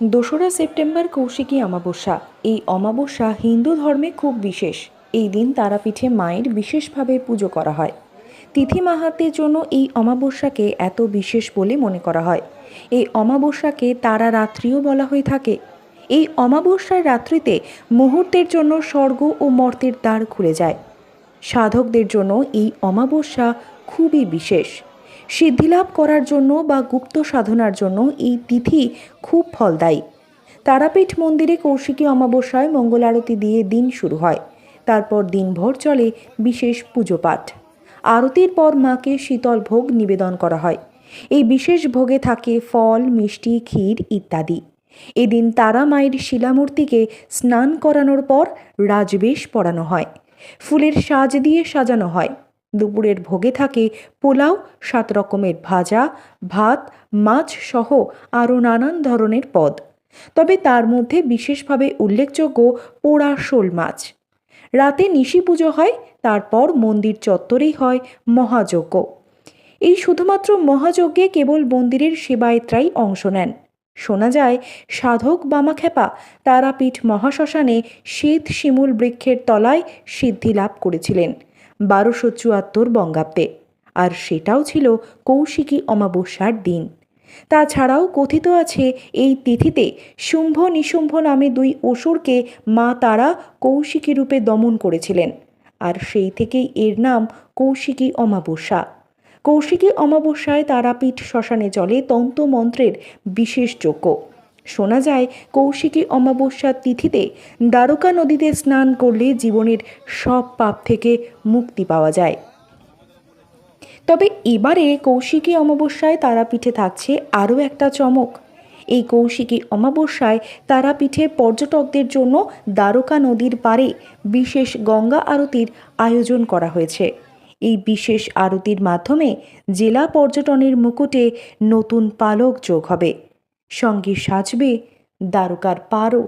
দোসরা সেপ্টেম্বর কৌশিকী অমাবস্যা। এই অমাবস্যা হিন্দু ধর্মে খুব বিশেষ। এই দিন তারাপীঠে মায়ের বিশেষভাবে পুজো করা হয়। তিথি মাহাত্মের জন্য এই অমাবস্যাকে এত বিশেষ বলে মনে করা হয়। এই অমাবস্যাকে তারা রাত্রিও বলা হয়ে থাকে। এই অমাবস্যার রাত্রিতে মুহূর্তের জন্য স্বর্গ ও মর্তের দ্বার খুলে যায়। সাধকদের জন্য এই অমাবস্যা খুবই বিশেষ। সিদ্ধিলাভ করার জন্য বা গুপ্ত সাধনার জন্য এই তিথি খুব ফলদায়ী। তারাপীঠ মন্দিরে কৌশিকী অমাবস্যায় মঙ্গল আরতি দিয়ে দিন শুরু হয়। তারপর দিনভর চলে বিশেষ পুজো পাঠ আরতির পর মাকে শীতল ভোগ নিবেদন করা হয়। এই বিশেষ ভোগে থাকে ফল, মিষ্টি, ক্ষীর ইত্যাদি। এদিন তারা মায়ের শিলামূর্তিকে স্নান করানোর পর রাজবেশ পরানো হয়। ফুলের সাজ দিয়ে সাজানো হয়। দুপুরের ভোগে থাকে পোলাও, সাত রকমের ভাজা, ভাত, মাছ সহ আরও নানান ধরনের পদ। তবে তার মধ্যে বিশেষভাবে উল্লেখযোগ্য পোড়া শোল মাছ। রাতে নিশি পুজো হয়, তারপর মন্দির চত্বরেই হয় মহাযজ্ঞ। এই শুধুমাত্র মহাযজ্ঞে কেবল মন্দিরের সেবায়তরাই অংশ নেন। শোনা যায়, সাধক বামাখ্যাপা তারাপীঠ মহাশ্মশানে শ্বেত শিমুল বৃক্ষের তলায় সিদ্ধি লাভ করেছিলেন। বারোশো চুয়াত্তর বঙ্গাব্দে। আর সেটাও ছিল কৌশিকী অমাবস্যার দিন। তাছাড়াও কথিত আছে, এই তিথিতে শুম্ভ নিশুম্ভ নামে দুই অসুরকে মা তারা কৌশিকী রূপে দমন করেছিলেন। আর সেই থেকেই এর নাম কৌশিকী অমাবস্যা। কৌশিকী অমাবস্যায় তারাপীঠ শ্মশানে চলে তন্ত্রমন্ত্রের বিশেষ যজ্ঞ। শোনা যায়, কৌশিকী অমাবস্যার তিথিতে দ্বারকা নদীতে স্নান করলে জীবনের সব পাপ থেকে মুক্তি পাওয়া যায়। তবে এবারে কৌশিকী অমাবস্যায় তারাপীঠে থাকছে আরও একটা চমক। এই কৌশিকী অমাবস্যায় তারাপীঠে পর্যটকদের জন্য দ্বারকা নদীর পারে বিশেষ গঙ্গা আরতির আয়োজন করা হয়েছে। এই বিশেষ আরতির মাধ্যমে জেলা পর্যটনের মুকুটে নতুন পালক যোগ হবে। সঙ্গে সাজবে দ্বারকার পারও।